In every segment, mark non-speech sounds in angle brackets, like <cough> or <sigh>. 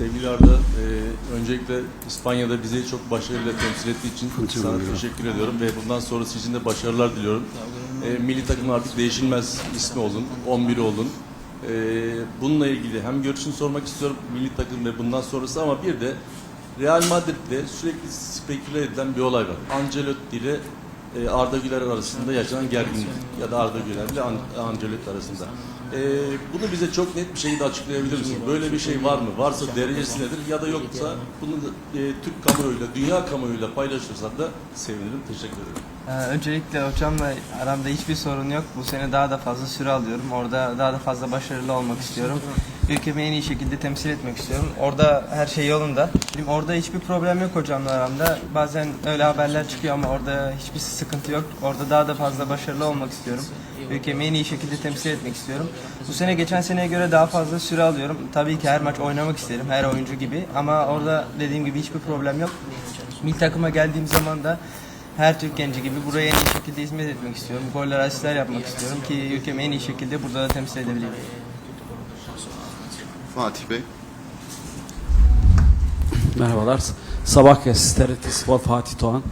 Sevgili Arda, e, öncelikle İspanya'da bizi çok başarıyla temsil ettiği için sana teşekkür ediyorum ve bundan sonrası için de başarılar diliyorum. E, milli takım artık değişilmez ismi oldun, 11 oldun. E, bununla ilgili hem görüşünü sormak istiyorum milli takım ve bundan sonrası ama bir de Real Madrid'le sürekli speküle edilen bir olay var. Ancelotti ile e, Arda Güler arasında yaşanan gerginlik ya da Arda Güler ile An- Ancelotti arasında. E, bunu bize çok net bir şekilde açıklayabilir misin? Böyle bir şey var mı? Varsa derecesi nedir? Ya da yoksa bunu da, e, Türk kamuoyuyla, dünya kamuoyuyla paylaşırsan da sevinirim. Teşekkür ederim. Ee, öncelikle hocamla aramda hiçbir sorun yok. Bu sene daha da fazla süre alıyorum. Orada daha da fazla başarılı olmak istiyorum. Ülkemi en iyi şekilde temsil etmek istiyorum. Orada her şey yolunda. Benim Orada hiçbir problem yok hocamla aramda. Bazen öyle haberler çıkıyor ama orada hiçbir sıkıntı yok. Orada daha da fazla başarılı olmak istiyorum. Ülkemi en iyi şekilde temsil etmek istiyorum. Bu sene geçen seneye göre daha fazla süre alıyorum. Tabii ki her maç oynamak isterim her oyuncu gibi ama orada dediğim gibi hiçbir problem yok. Milli takıma geldiğim zaman da her Türk genci gibi buraya en iyi şekilde hizmet etmek istiyorum. Goller, asistler yapmak istiyorum ki ülkemi en iyi şekilde burada da temsil edebileyim. Fatih Bey. Merhabalar. Sabah gazetesi TRT Spor Fatih Doğan.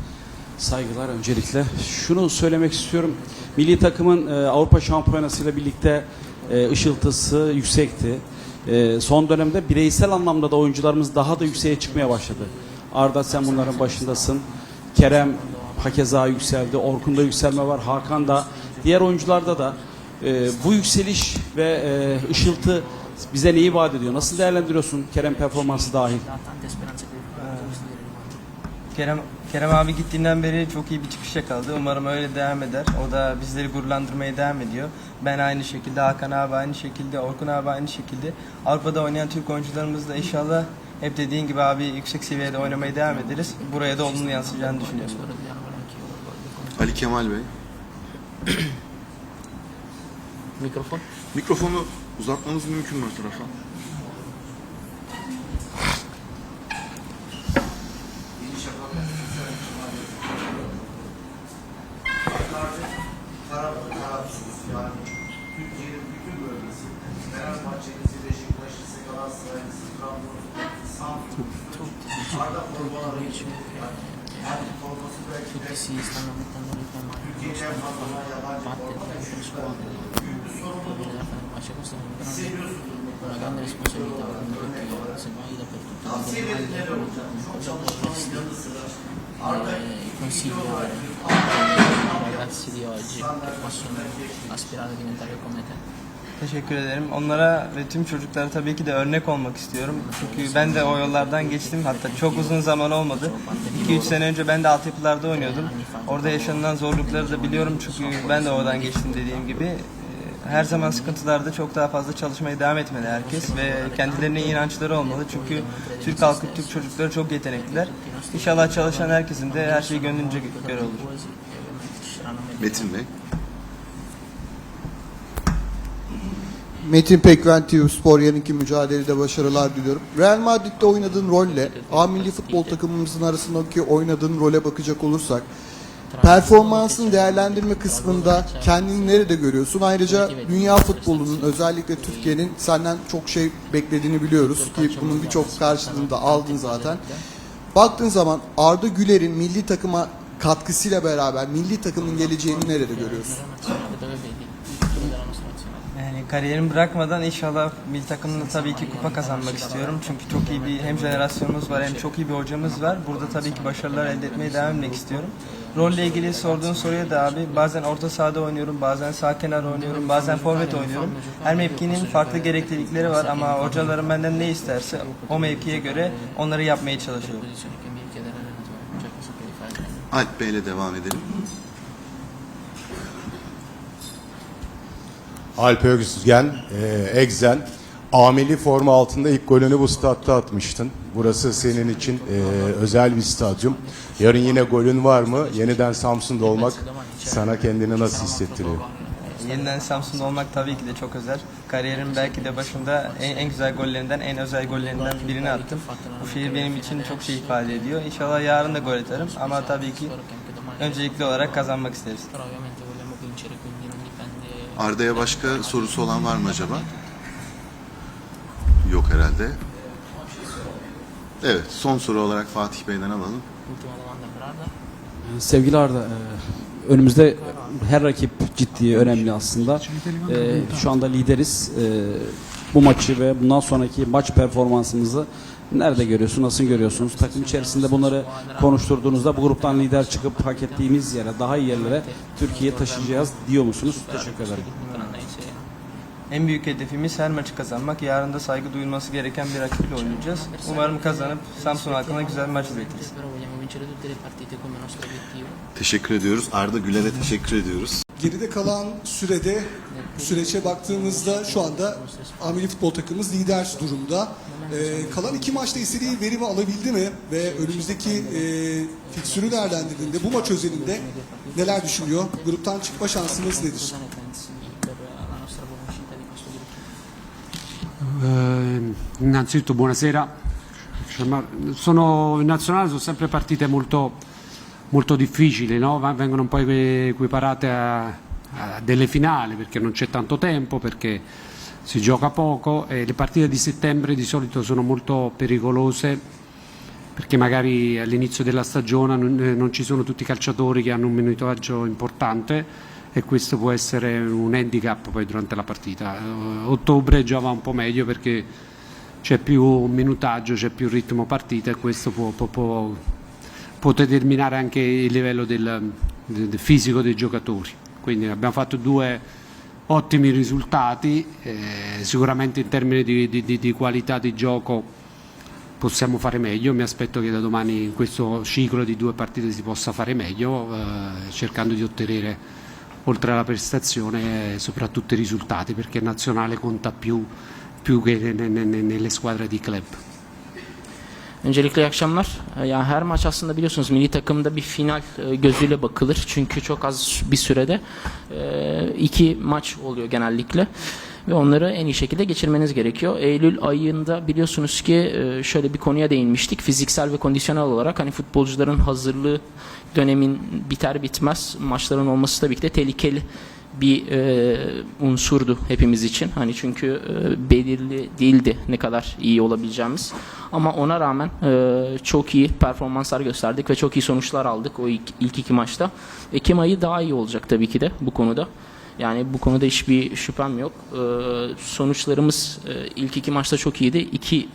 Saygılar öncelikle. Şunu söylemek istiyorum. Milli takımın e, Avrupa Şampiyonası ile birlikte e, ışıltısı yüksekti. E, son dönemde bireysel anlamda da oyuncularımız daha da yükseğe çıkmaya başladı. Arda sen bunların başındasın. Kerem hakeza yükseldi. Orkun'da yükselme var. Hakan da. Diğer oyuncularda da e, bu yükseliş ve e, ışıltı bize neyi vaat ediyor? Nasıl değerlendiriyorsun Kerem performansı dahil? Kerem Kerem abi gittiğinden beri çok iyi bir çıkış yakaladı. Umarım öyle devam eder. O da bizleri gururlandırmaya devam ediyor. Ben aynı şekilde, Hakan abi aynı şekilde, Orkun abi aynı şekilde. Avrupa'da oynayan Türk oyuncularımız da inşallah hep dediğin gibi abi yüksek seviyede oynamaya devam ederiz. Buraya da olumlu yansıyacağını düşünüyorum. Ali Kemal Bey. Mikrofon. Mikrofonu uzatmanız mümkün mü tarafa? Taraflı tarafsız yani Türkiye'nin bütün bölgesi. Fenerbahçe'lisi, Beşiktaşlısı, Galatasaraylısı, Trabzonlusu, Samsun, Arda formaları için yani her forması belki de Türkiye'nin en fazla yabancı taşıyan squadra. büyük bir sorumluluk. Hissediyorsunuz. se vai dappertutto Tavsiye maglie, olacak? Çok çalışmanın yanı sıra. Arda eh, consigliare ai ragazzi di oggi che possono aspirare a diventare come te? Teşekkür ederim. Onlara ve tüm çocuklara tabii ki de örnek olmak istiyorum. Çünkü ben de o yollardan geçtim. Hatta çok uzun zaman olmadı. 2-3 sene önce ben de altyapılarda oynuyordum. Orada yaşanılan zorlukları da biliyorum çünkü ben de oradan geçtim dediğim gibi. Ee, Her zaman sıkıntılarda çok daha fazla çalışmaya devam etmeli herkes ve kendilerine inançları olmalı. Çünkü Türk halkı, Türk çocukları çok yetenekliler. İnşallah çalışan herkesin de her şey gönlünce göre olur. Metin Bey. Metin Pekven TV Spor yarınki mücadelede başarılar diliyorum. Real Madrid'de oynadığın rolle A milli futbol takımımızın arasındaki oynadığın role bakacak olursak performansın değerlendirme kısmında kendini nerede görüyorsun? Ayrıca dünya futbolunun özellikle Türkiye'nin senden çok şey beklediğini biliyoruz ki bunun birçok karşılığını da aldın zaten. Baktığın zaman Arda Güler'in milli takıma katkısıyla beraber milli takımın geleceğini nerede görüyorsun? Yani kariyerimi bırakmadan inşallah milli takımda tabii ki kupa kazanmak istiyorum. Çünkü çok iyi bir hem jenerasyonumuz var hem çok iyi bir hocamız var. Burada tabii ki başarılar elde etmeye devam etmek istiyorum. Rolle ilgili sorduğun soruya da abi bazen orta sahada oynuyorum, bazen sağ kenar oynuyorum, bazen forvet oynuyorum. Her mevkinin farklı gereklilikleri var ama hocalarım benden ne isterse o mevkiye göre onları yapmaya çalışıyorum. Alp Bey ile devam edelim. Alp Özgen, e, Egzen. Ameli forma altında ilk golünü bu statta atmıştın. Burası senin için e, özel bir stadyum. Yarın yine golün var mı? Yeniden Samsun'da olmak sana kendini nasıl hissettiriyor? Yeniden Samsun'da olmak tabii ki de çok özel. Kariyerim belki de başında en, en güzel gollerinden, en özel gollerinden birini attım. Bu şehir benim için çok şey ifade ediyor. İnşallah yarın da gol atarım ama tabii ki öncelikli olarak kazanmak isteriz. Arda'ya başka sorusu olan var mı acaba? Yok herhalde. Evet, son soru olarak Fatih Bey'den alalım. Sevgili Arda, e, önümüzde her rakip ciddi, önemli aslında. E, Şu anda lideriz. E, Bu maçı ve bundan sonraki maç performansımızı nerede görüyorsun, nasıl görüyorsunuz? Takım içerisinde bunları konuşturduğunuzda bu gruptan lider çıkıp hak ettiğimiz yere, daha iyi yerlere Türkiye'yi taşıyacağız diyor musunuz? Teşekkür ederim. En büyük hedefimiz her maçı kazanmak. Yarın da saygı duyulması gereken bir rakiple oynayacağız. Umarım kazanıp Samsun halkına güzel maç izletiriz. Vincere tutte le partite come nostro obiettivo. Teşekkür ediyoruz. Arda Güler'e teşekkür ediyoruz. Geride kalan sürede süreçe baktığımızda şu anda Amili futbol takımımız lider durumda. Ee, kalan iki maçta istediği verimi alabildi mi ve önümüzdeki e, fiksürü değerlendirdiğinde bu maç özelinde neler düşünüyor? Gruptan çıkma şansımız nedir? Eh, innanzitutto buonasera. Insomma, Sono, in nazionale sono sempre partite molto, molto difficili, no? Vengono un po' equi- equiparate a, a delle finali perché non c'è tanto tempo, perché si gioca poco e le partite di settembre di solito sono molto pericolose perché magari all'inizio della stagione non, eh, non ci sono tutti i calciatori che hanno un minutaggio importante e questo può essere un handicap poi durante la partita. Ottobre già va un po' meglio perché c'è più minutaggio, c'è più ritmo partita e questo può, può- può- determinare anche il livello del, del- fisico dei giocatori. Quindi abbiamo fatto due ottimi risultati, eh, sicuramente in termini di- di- di- di qualità di gioco possiamo fare meglio, mi aspetto che da domani in questo ciclo di due partite si possa fare meglio, eh, cercando di ottenere oltre alla prestazione eh, soprattutto i risultati, perché nazionale conta più, più che ne- ne- ne- nelle squadre di club. Öncelikle iyi akşamlar. Ee, Ya her maç aslında biliyorsunuz milli takımda bir final e, gözüyle bakılır. Çünkü çok az bir sürede e, iki maç oluyor genellikle. Ve onları en iyi şekilde geçirmeniz gerekiyor. Eylül ayında biliyorsunuz ki e, şöyle bir konuya değinmiştik. Fiziksel ve kondisyonel olarak hani futbolcuların hazırlığı dönemin biter bitmez maçların olması tabii ki de tehlikeli bir e, unsurdu hepimiz için. Hani çünkü e, belirli değildi ne kadar iyi olabileceğimiz. Ama ona rağmen e, çok iyi performanslar gösterdik ve çok iyi sonuçlar aldık o ilk, ilk iki maçta. Ekim ayı daha iyi olacak tabii ki de bu konuda. Yani bu konuda hiçbir şüphem yok. E, sonuçlarımız e, ilk iki maçta çok iyiydi. İki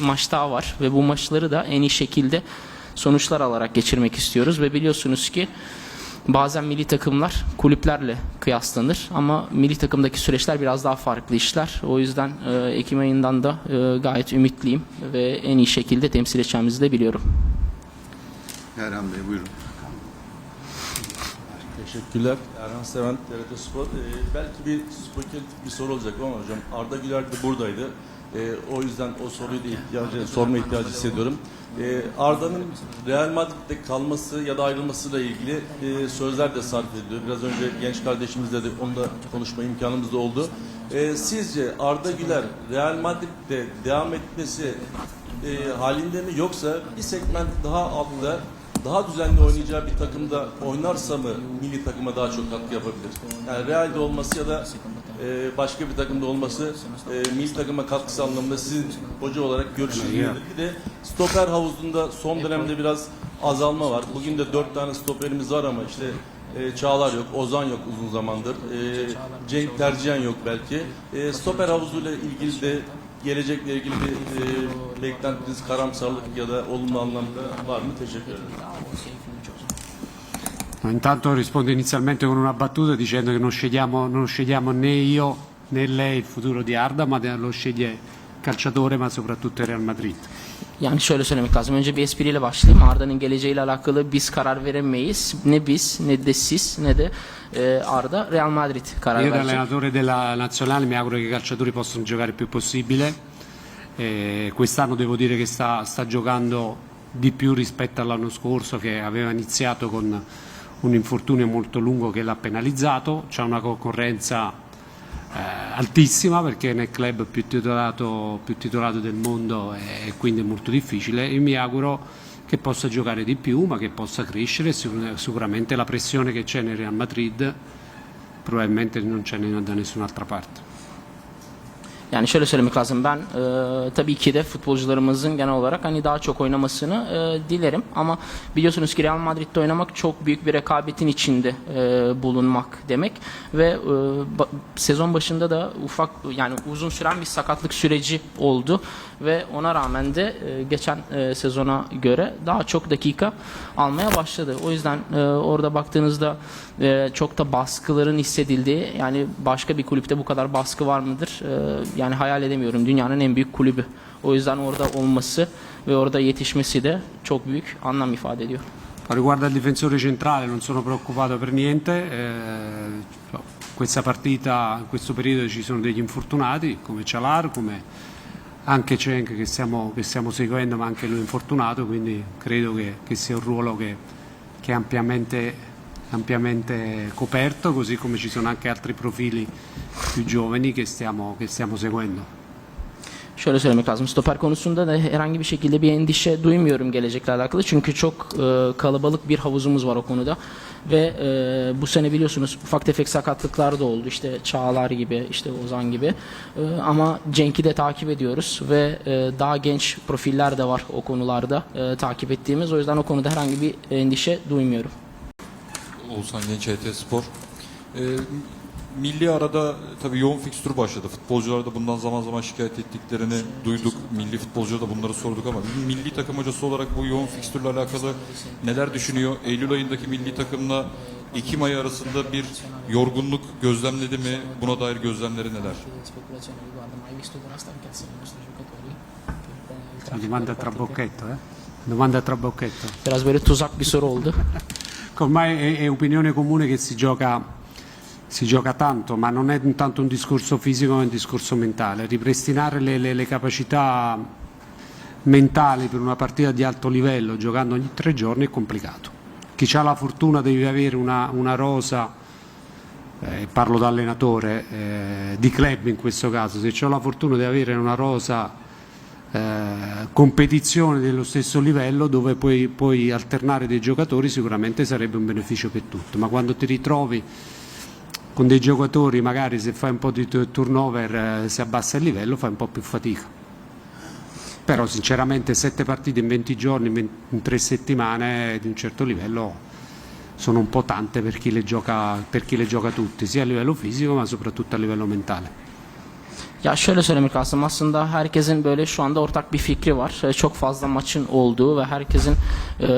maç daha var ve bu maçları da en iyi şekilde sonuçlar alarak geçirmek istiyoruz ve biliyorsunuz ki Bazen milli takımlar kulüplerle kıyaslanır ama milli takımdaki süreçler biraz daha farklı işler. O yüzden e, Ekim ayından da e, gayet ümitliyim ve en iyi şekilde temsil edeceğimizi de biliyorum. Erhan Bey buyurun. Teşekkürler. Erhan Seven, TRT Spor. Ee, belki bir spekülatif bir soru olacak ama hocam Arda Güler de buradaydı. Ee, o yüzden o soruyu da ihtiyacı, sorma ihtiyacı hissediyorum. Ee, Arda'nın Real Madrid'de kalması ya da ayrılmasıyla ilgili e, sözler de sarf ediliyor. Biraz önce genç kardeşimizle de onunla konuşma imkanımız da oldu. Ee, sizce Arda Güler Real Madrid'de devam etmesi e, halinde mi yoksa bir segment daha altta daha düzenli oynayacağı bir takımda oynarsa mı milli takıma daha çok katkı yapabilir? Yani Real'de olması ya da e, başka bir takımda olması e, milli takıma katkısı anlamında sizin hoca olarak görüşünüz nedir? Bir de stoper havuzunda son dönemde biraz azalma var. Bugün de dört tane stoperimiz var ama işte e, Çağlar yok, Ozan yok uzun zamandır. E, Cenk Tercihen yok belki. E, stoper havuzuyla ilgili de gelecekle ilgili bir e, beklentiniz, karamsarlık ya da olumlu anlamda var mı? Teşekkür ederim. Intanto rispondo inizialmente con una battuta dicendo che non scegliamo, non scegliamo né io né lei il futuro di Arda, ma lo sceglie il calciatore, ma soprattutto il Real Madrid. Yani şöyle söylemek lazım. Önce bir espriyle başlayayım. Arda'nın geleceğiyle alakalı biz karar veremeyiz. Ne biz, ne de siz, ne de e, Arda. Real Madrid karar Io da verecek. allenatore della nazionale mi auguro che i calciatori possano giocare il più possibile. Eh, quest'anno devo dire che sta, sta giocando di più rispetto all'anno scorso che aveva iniziato con un infortunio molto lungo che l'ha penalizzato. C'è una concorrenza eh, altissima perché nel club più titolato, più titolato del mondo e quindi è molto difficile. Io mi auguro che possa giocare di più ma che possa crescere. Sicur- Sicuramente la pressione che c'è nel Real Madrid probabilmente non c'è da nessun'altra parte. Yani şöyle söylemek lazım. Ben e, tabii ki de futbolcularımızın genel olarak hani daha çok oynamasını e, dilerim. Ama biliyorsunuz ki Real Madrid'de oynamak çok büyük bir rekabetin içinde e, bulunmak demek ve e, ba- sezon başında da ufak yani uzun süren bir sakatlık süreci oldu ve ona rağmen de e, geçen e, sezona göre daha çok dakika almaya başladı. O yüzden e, orada baktığınızda e, çok da baskıların hissedildiği yani başka bir kulüpte bu kadar baskı var mıdır? E, yani hayal edemiyorum. Dünyanın en büyük kulübü. O yüzden orada olması ve orada yetişmesi de çok büyük anlam ifade ediyor. Riguardo al difensore centrale non sono preoccupato per niente, eh, questa partita, in questo periodo ci sono degli infortunati come Cialar, come anche Cenk che stiamo, che stiamo seguendo ma anche lui infortunato, quindi credo che, che sia un ruolo che, che è ampiamente, ampiamente coperto, così come ci sono anche altri profili più giovani che stiamo, che stiamo seguendo. Şöyle söylemek lazım. Stoper konusunda da herhangi bir şekilde bir endişe duymuyorum gelecekle alakalı. Çünkü çok e, kalabalık bir havuzumuz var o konuda. Ve e, bu sene biliyorsunuz ufak tefek sakatlıklar da oldu. İşte Çağlar gibi, işte Ozan gibi. E, ama Cenk'i de takip ediyoruz ve e, daha genç profiller de var o konularda e, takip ettiğimiz. O yüzden o konuda herhangi bir endişe duymuyorum. Oğuzhan Genç HT Spor. Ee, milli arada tabii yoğun fikstür başladı. Futbolcular da bundan zaman zaman şikayet ettiklerini duyduk. Milli futbolculara da bunları sorduk ama milli takım hocası olarak bu yoğun fikstürle alakalı neler düşünüyor? Eylül ayındaki milli takımla Ekim ayı arasında bir yorgunluk gözlemledi mi? Buna dair gözlemleri neler? Domanda a trabocchetto, eh? Domanda a trabocchetto. Biraz böyle tuzak bir soru oldu. Ormai è, è opinione comune che si gioca, si gioca tanto, ma non è tanto un discorso fisico ma un discorso mentale. Ripristinare le, le- le capacità mentali per una partita di alto livello giocando ogni tre giorni è complicato. Chi ha la fortuna di avere una, una rosa, eh, parlo da allenatore, eh, di club in questo caso, se ho la fortuna di avere una rosa eh, competizione dello stesso livello dove puoi, puoi alternare dei giocatori sicuramente sarebbe un beneficio per tutti, ma quando ti ritrovi con dei giocatori magari se fai un po' di tu- turnover eh, si abbassa il livello fai un po' più fatica. Però sinceramente sette partite in 20 giorni, in tre settimane di un certo livello sono un po' tante per chi le gioca, per chi le gioca tutti, sia a livello fisico ma soprattutto a livello mentale. Ya şöyle söylemek lazım aslında herkesin böyle şu anda ortak bir fikri var. E, Çok fazla maçın olduğu ve herkesin e,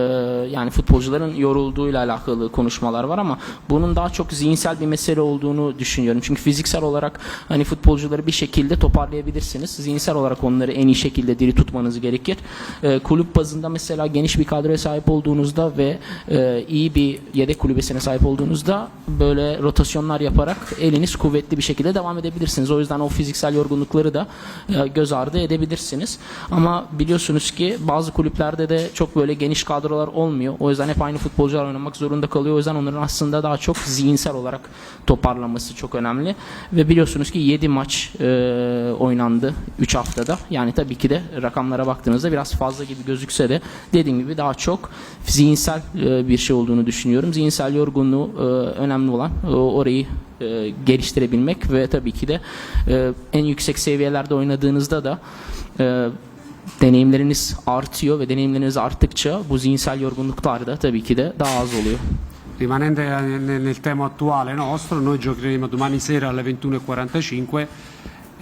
yani futbolcuların yorulduğuyla alakalı konuşmalar var ama bunun daha çok zihinsel bir mesele olduğunu düşünüyorum. Çünkü fiziksel olarak hani futbolcuları bir şekilde toparlayabilirsiniz. Zihinsel olarak onları en iyi şekilde diri tutmanız gerekir. E, kulüp bazında mesela geniş bir kadroya sahip olduğunuzda ve e, iyi bir yedek kulübesine sahip olduğunuzda böyle rotasyonlar yaparak eliniz kuvvetli bir şekilde devam edebilirsiniz. O yüzden o fiziksel yorgunlukları da e, göz ardı edebilirsiniz. Ama biliyorsunuz ki bazı kulüplerde de çok böyle geniş kadrolar olmuyor. O yüzden hep aynı futbolcular oynamak zorunda kalıyor. O yüzden onların aslında daha çok zihinsel olarak toparlanması çok önemli. Ve biliyorsunuz ki 7 maç e, oynandı 3 haftada. Yani tabii ki de rakamlara baktığınızda biraz fazla gibi gözükse de dediğim gibi daha çok zihinsel e, bir şey olduğunu düşünüyorum. Zihinsel yorgunluğu e, önemli olan e, orayı geliştirebilmek ve tabii ki de en yüksek seviyelerde oynadığınızda da deneyimleriniz artıyor ve deneyimleriniz arttıkça bu zihinsel yorgunluklar da tabii ki de daha az oluyor. Rimanendo nel, nel tema attuale nostro, noi giocheremo domani sera alle 21.45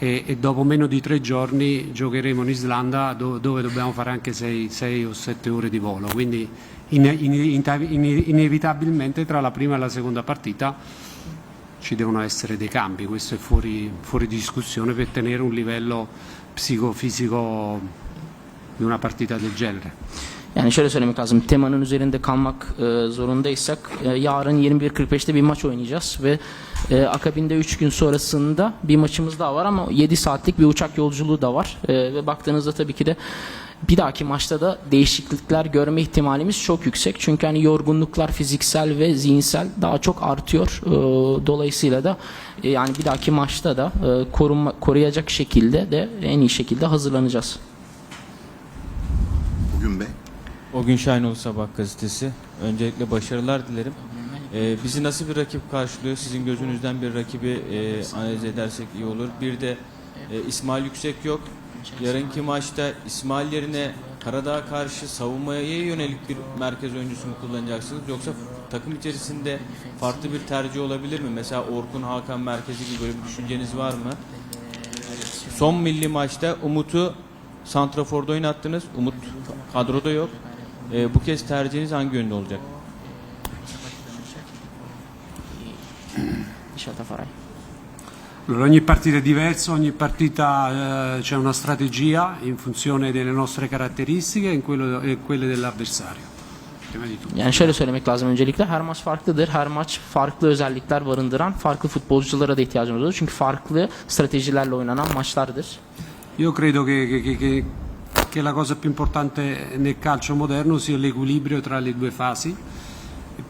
e, e dopo meno di tre giorni giocheremo in Islanda do- dove dobbiamo fare anche 6 o 7 ore di volo. Quindi in- in- in- in- inevitabilmente tra la prima e la seconda partita ci devono essere dei cambi, questo è fuori, fuori discussione per tenere un livello psicofisico di una partita del genere. Yani şöyle söylemek lazım. Temanın üzerinde kalmak e, zorundaysak e, yarın 21.45'te bir maç oynayacağız ve e, akabinde 3 gün sonrasında bir maçımız daha var ama 7 saatlik bir uçak yolculuğu da var. E, ve baktığınızda tabii ki de bir dahaki maçta da değişiklikler görme ihtimalimiz çok yüksek. Çünkü hani yorgunluklar fiziksel ve zihinsel daha çok artıyor. E, dolayısıyla da e, yani bir dahaki maçta da e, korunma, koruyacak şekilde de en iyi şekilde hazırlanacağız. Bugün Bey. O gün Şahinoğlu Sabah gazetesi. Öncelikle başarılar dilerim. Ee, bizi nasıl bir rakip karşılıyor? Sizin gözünüzden bir rakibi e, analiz edersek iyi olur. Bir de E, İsmail Yüksek yok. Yarınki maçta İsmail yerine Karadağ'a karşı savunmaya yönelik bir merkez oyuncusu mu kullanacaksınız yoksa takım içerisinde farklı bir tercih olabilir mi? Mesela Orkun Hakan merkezi gibi böyle bir düşünceniz var mı? Son milli maçta Umut'u Santrafor'da oynattınız. Umut kadroda yok. E, bu kez tercihiniz hangi yönde olacak? İnşallah faray. Allora, ogni partita è diversa, ogni partita eh, c'è una strategia in funzione delle nostre caratteristiche e quello- e quelle dell'avversario. Yani şöyle söylemek lazım öncelikle her maç farklıdır. Her maç farklı özellikler barındıran farklı futbolculara da ihtiyacımız olur. Çünkü farklı stratejilerle oynanan maçlardır. Io credo che- che- che- che la cosa più importante nel calcio moderno sia l'equilibrio tra le due fasi,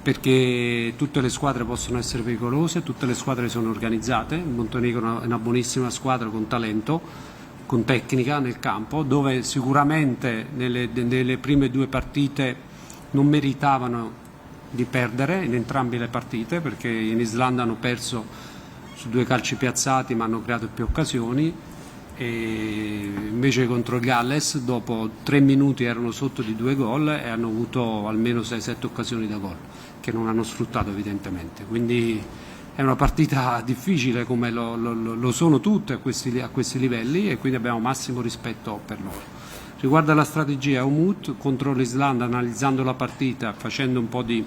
perché tutte le squadre possono essere pericolose, tutte le squadre sono organizzate. Il Montenegro è una, buonissima squadra con talento, con tecnica nel campo, dove sicuramente nelle, nelle prime due partite non meritavano di perdere in entrambe le partite, perché in Islanda hanno perso su due calci piazzati ma hanno creato più occasioni invece contro il Galles dopo tre minuti erano sotto di due gol e hanno avuto almeno 6-7 occasioni da gol che non hanno sfruttato evidentemente. Quindi è una partita difficile come lo, lo- lo- sono tutte a questi, a questi livelli e quindi abbiamo massimo rispetto per loro. Riguardo alla strategia Umut contro l'Islanda analizzando la partita facendo un po' di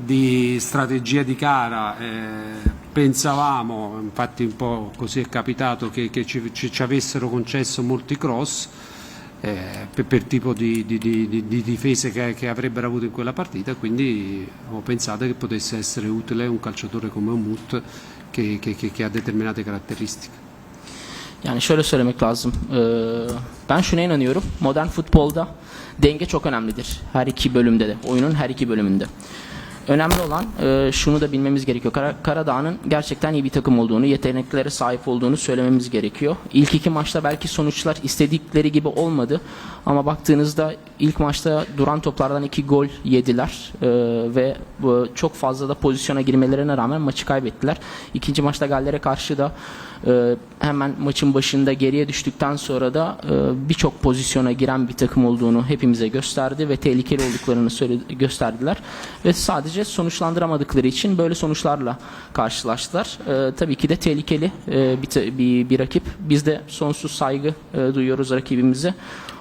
di strategia di gara eh, pensavamo, infatti un po' così è capitato, che, che ci, ci- avessero concesso molti cross eh, per, per tipo di, di- di- di- di difese che, che avrebbero avuto in quella partita, quindi ho pensato che potesse essere utile un calciatore come che- che- che ha determinate caratteristiche. Yani şöyle söylemek lazım. Ee, ben şuna inanıyorum. Modern futbolda denge çok önemlidir. Her iki bölümde de. Oyunun her iki bölümünde. Önemli olan e, şunu da bilmemiz gerekiyor. Kara, Karadağ'ın gerçekten iyi bir takım olduğunu, yeteneklere sahip olduğunu söylememiz gerekiyor. İlk iki maçta belki sonuçlar istedikleri gibi olmadı. Ama baktığınızda ilk maçta duran toplardan iki gol yediler. E, ve bu, çok fazla da pozisyona girmelerine rağmen maçı kaybettiler. İkinci maçta Galler'e karşı da e, hemen maçın başında geriye düştükten sonra da e, birçok pozisyona giren bir takım olduğunu hepimize gösterdi ve tehlikeli olduklarını söyledi, gösterdiler ve sadece sonuçlandıramadıkları için böyle sonuçlarla karşılaştılar. E, tabii ki de tehlikeli e, bir, bir, bir rakip. Biz de sonsuz saygı e, duyuyoruz rakibimize.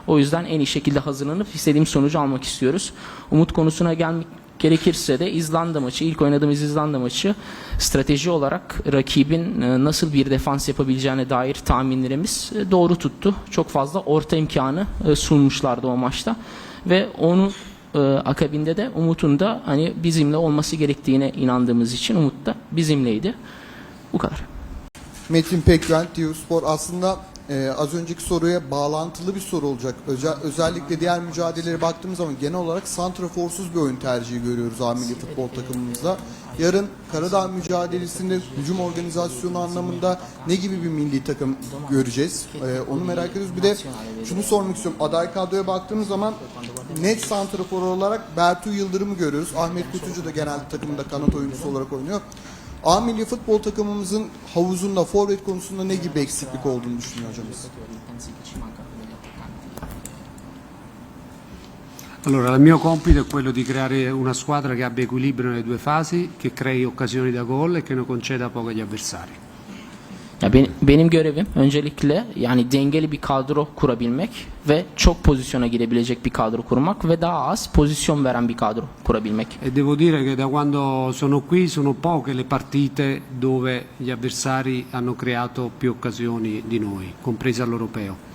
O yüzden en iyi şekilde hazırlanıp istediğimiz sonucu almak istiyoruz. Umut konusuna gelmek gerekirse de İzlanda maçı, ilk oynadığımız İzlanda maçı strateji olarak rakibin e, nasıl bir defans yapabileceğine dair tahminlerimiz e, doğru tuttu. Çok fazla orta imkanı e, sunmuşlardı o maçta ve onu akabinde de Umut'un da hani bizimle olması gerektiğine inandığımız için Umut da bizimleydi. Bu kadar. Metin Pekgüven, TV Spor aslında e, az önceki soruya bağlantılı bir soru olacak. Özel, özellikle diğer mücadelelere baktığımız zaman genel olarak santraforsuz bir oyun tercihi görüyoruz A milli futbol takımımızda. Yarın Karadağ mücadelesinde hücum organizasyonu anlamında ne gibi bir milli takım göreceğiz? E, onu merak ediyoruz. Bir de şunu sormak istiyorum. Aday kadroya baktığımız zaman net santrafor olarak Bertu Yıldırım'ı görüyoruz. Ahmet Kutucu da genelde takımda kanat oyuncusu olarak oynuyor. A milli futbol takımımızın havuzunda, forvet konusunda ne gibi eksiklik olduğunu düşünüyor hocamız? Allora, il mio compito è quello di creare una squadra che abbia equilibrio nelle due fasi, che crei occasioni da gol e che ne conceda poco agli avversari. Ya benim, benim görevim öncelikle yani dengeli bir kadro kurabilmek ve çok pozisyona girebilecek bir kadro kurmak ve daha az pozisyon veren bir kadro kurabilmek. E devo dire che da quando sono qui sono poche le partite dove gli avversari hanno creato più occasioni di noi, compresa l'europeo.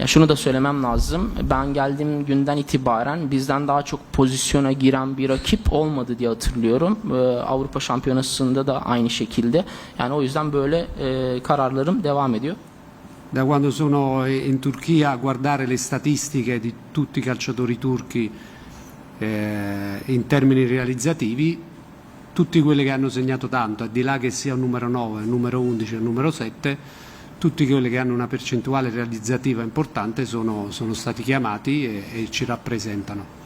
Ya şunu da söylemem lazım. Ben geldiğim günden itibaren bizden daha çok pozisyona giren bir rakip olmadı diye hatırlıyorum. Ee, Avrupa Şampiyonası'nda da aynı şekilde. Yani o yüzden böyle e, kararlarım devam ediyor. Da quando sono in Turchia a guardare le statistiche di tutti i calciatori turchi eh, in termini realizzativi, tutti quelli che hanno segnato tanto, al di là che sia il numero 9, il numero 11 o il numero 7, tutti quelli che hanno una percentuale realizzativa importante sono, sono stati chiamati e, e ci rappresentano.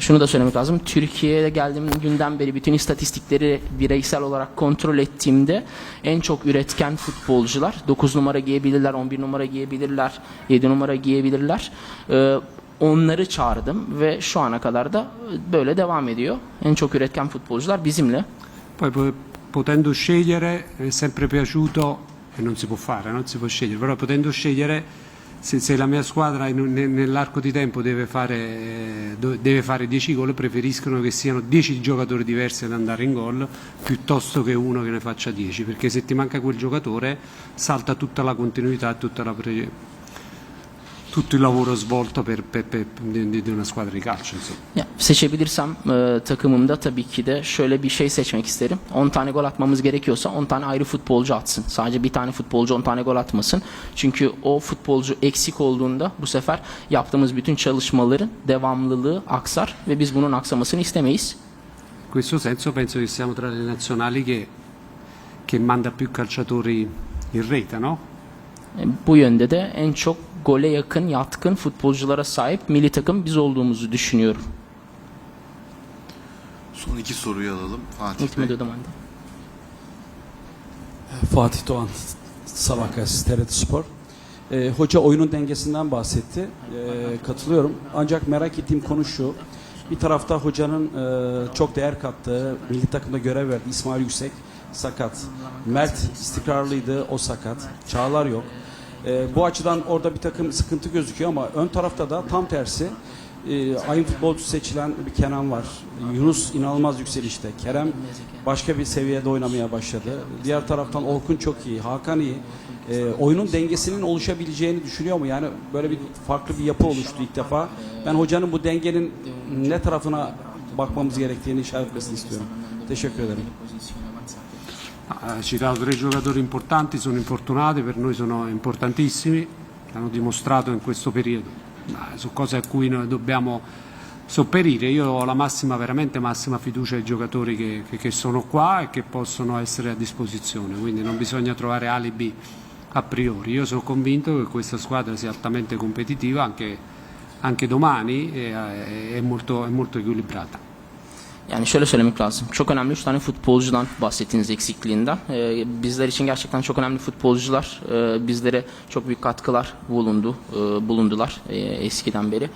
Şunu da söylemek lazım. Türkiye'ye geldiğim günden beri bütün istatistikleri bireysel olarak kontrol ettiğimde en çok üretken futbolcular 9 numara giyebilirler, 11 numara giyebilirler, 7 numara giyebilirler. Ee, onları çağırdım ve şu ana kadar da böyle devam ediyor. En çok üretken futbolcular bizimle. Poi po- potendo scegliere è sempre piaciuto, e non si può fare, non si può scegliere, però potendo scegliere se, se la mia squadra nell'arco di tempo deve fare, eh, deve fare 10 gol, preferiscono che siano 10 giocatori diversi ad andare in gol piuttosto che uno che ne faccia 10, perché se ti manca quel giocatore salta tutta la continuità tutta la pre- tutto il lavoro svolto per, per- per- di, di una squadra di calcio. Insomma. Ya, seçebilirsem e, takımımda tabii ki de şöyle bir şey seçmek isterim. 10 tane gol atmamız gerekiyorsa 10 tane ayrı futbolcu atsın. Sadece bir tane futbolcu 10 tane gol atmasın. Çünkü o futbolcu eksik olduğunda bu sefer yaptığımız bütün çalışmaların devamlılığı aksar ve biz bunun aksamasını istemeyiz. In questo senso penso che siamo tra le nazionali che, che manda più calciatori in rete, no? E, Bu yönde de en çok gole yakın, yatkın futbolculara sahip milli takım biz olduğumuzu düşünüyorum. Son iki soruyu alalım. Fatih Bey. domande. Fatih Doğan, Sabah Gazetesi TRT Spor. Ee, hoca oyunun dengesinden bahsetti. Ee, katılıyorum. Ancak merak ettiğim konu şu. Bir tarafta hocanın e, çok değer kattığı, milli takımda görev verdiği İsmail Yüksek sakat. Mert istikrarlıydı, o sakat. Çağlar yok. Ee, bu açıdan orada bir takım sıkıntı gözüküyor ama ön tarafta da tam tersi e, ayın futbolcusu seçilen bir Kenan var. Yunus inanılmaz yükselişte. Kerem başka bir seviyede oynamaya başladı. Diğer taraftan Orkun çok iyi, Hakan iyi. E, oyunun dengesinin oluşabileceğini düşünüyor mu? Yani böyle bir farklı bir yapı oluştu ilk defa. Ben hocanın bu dengenin ne tarafına bakmamız gerektiğini işaretmesini istiyorum. Teşekkür ederim. Ha citato tre giocatori importanti, sono infortunati, per noi sono importantissimi, hanno dimostrato in questo periodo, su cose a cui noi dobbiamo sopperire. Io ho la massima, veramente massima fiducia ai giocatori che, che- che sono qua e che possono essere a disposizione, quindi non bisogna trovare alibi a priori. Io sono convinto che questa squadra sia altamente competitiva anche, anche domani e è molto, molto equilibrata. Yani şöyle söylemek lazım. Çok önemli 3 tane futbolcudan bahsettiğiniz eksikliğinden. Ee, bizler için gerçekten çok önemli futbolcular. Ee, bizlere çok büyük katkılar bulundu, e, bulundular e, eskiden beri.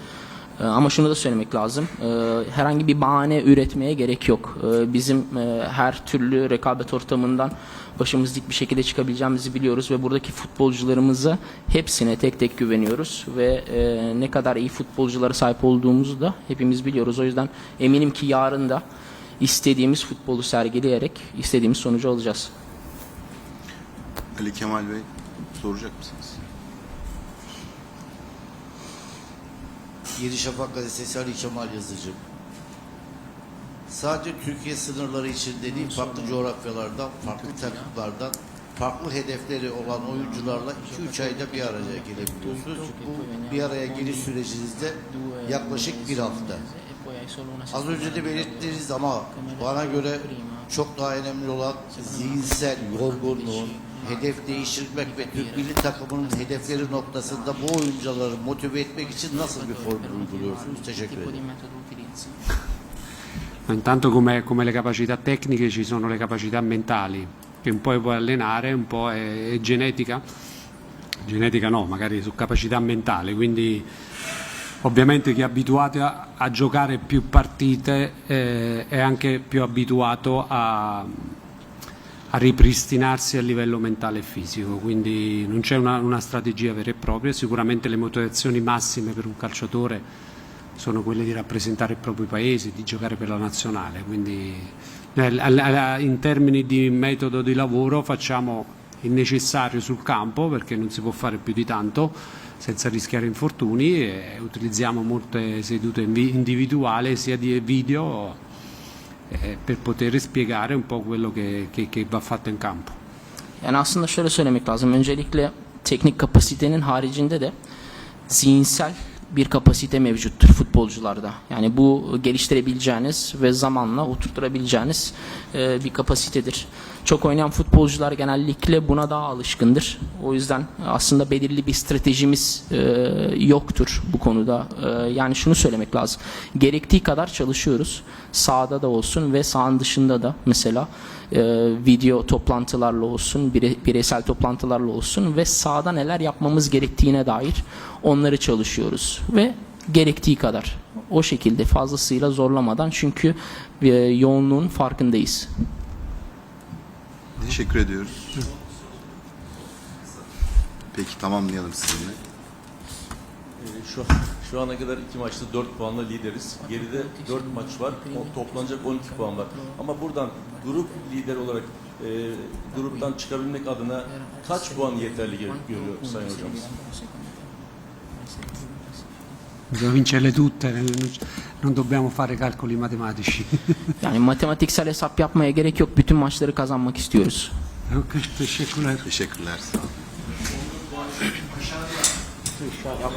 Ee, ama şunu da söylemek lazım. Ee, herhangi bir bahane üretmeye gerek yok. Ee, bizim e, her türlü rekabet ortamından başımız dik bir şekilde çıkabileceğimizi biliyoruz ve buradaki futbolcularımıza hepsine tek tek güveniyoruz ve e, ne kadar iyi futbolculara sahip olduğumuzu da hepimiz biliyoruz. O yüzden eminim ki yarın da istediğimiz futbolu sergileyerek istediğimiz sonucu alacağız. Ali Kemal Bey soracak mısınız? Yeni Şafak Gazetesi Ali Kemal Yazıcı. Sadece Türkiye sınırları içinde değil, farklı coğrafyalardan, farklı takımlardan, farklı hedefleri olan oyuncularla 2-3 ayda bir araya gelebiliyorsunuz. Bu bir araya geliş sürecinizde yaklaşık bir hafta. Az önce de belirttiniz ama bana göre çok daha önemli olan zihinsel yorgunluğun, hedef değiştirmek ve Türk milli takımının hedefleri noktasında bu oyuncuları motive etmek için nasıl bir formül uyguluyorsunuz? Teşekkür ederim. Intanto come, come le capacità tecniche ci sono le capacità mentali, che un po' puoi allenare, un po' è, è genetica, genetica no, magari su capacità mentale, quindi ovviamente chi è abituato a, a giocare più partite eh, è anche più abituato a, a ripristinarsi a livello mentale e fisico, quindi non c'è una, una strategia vera e propria, sicuramente le motivazioni massime per un calciatore sono quelle di rappresentare il proprio paese, di giocare per la nazionale, quindi eh, in termini di metodo di lavoro facciamo il necessario sul campo perché non si può fare più di tanto senza rischiare infortuni e utilizziamo molte sedute individuali sia di video eh, per poter spiegare un po' quello che, che- che va fatto in campo. Yani aslında şöyle söylemek lazım. Öncelikle teknik kapasitenin haricinde de zihinsel bir kapasite mevcuttur futbolcularda. Yani bu geliştirebileceğiniz ve zamanla oturtturabileceğiniz e, bir kapasitedir. Çok oynayan futbolcular genellikle buna daha alışkındır. O yüzden aslında belirli bir stratejimiz e, yoktur bu konuda. E, yani şunu söylemek lazım. Gerektiği kadar çalışıyoruz. Sahada da olsun ve sahanın dışında da mesela e, video toplantılarla olsun, bire- bireysel toplantılarla olsun ve sahada neler yapmamız gerektiğine dair onları çalışıyoruz ve gerektiği kadar o şekilde fazlasıyla zorlamadan çünkü e, yoğunluğun farkındayız. Teşekkür ediyoruz. Peki tamamlayalım sizinle. Ee, Şu, şu ana kadar iki maçta 4 puanla lideriz. Geride 4 maç var. O, toplanacak 12 puan var. Ama buradan grup lider olarak e, gruptan çıkabilmek adına kaç puan yeterli gör- görüyor Sayın Hocamız? Dobbiamo vincerle tutte, non- non dobbiamo fare calcoli matematici. <laughs> Yani matematiksel hesap yapmaya gerek yok. Bütün maçları kazanmak istiyoruz. Teşekkürler. Teşekkürler. Sağ olun.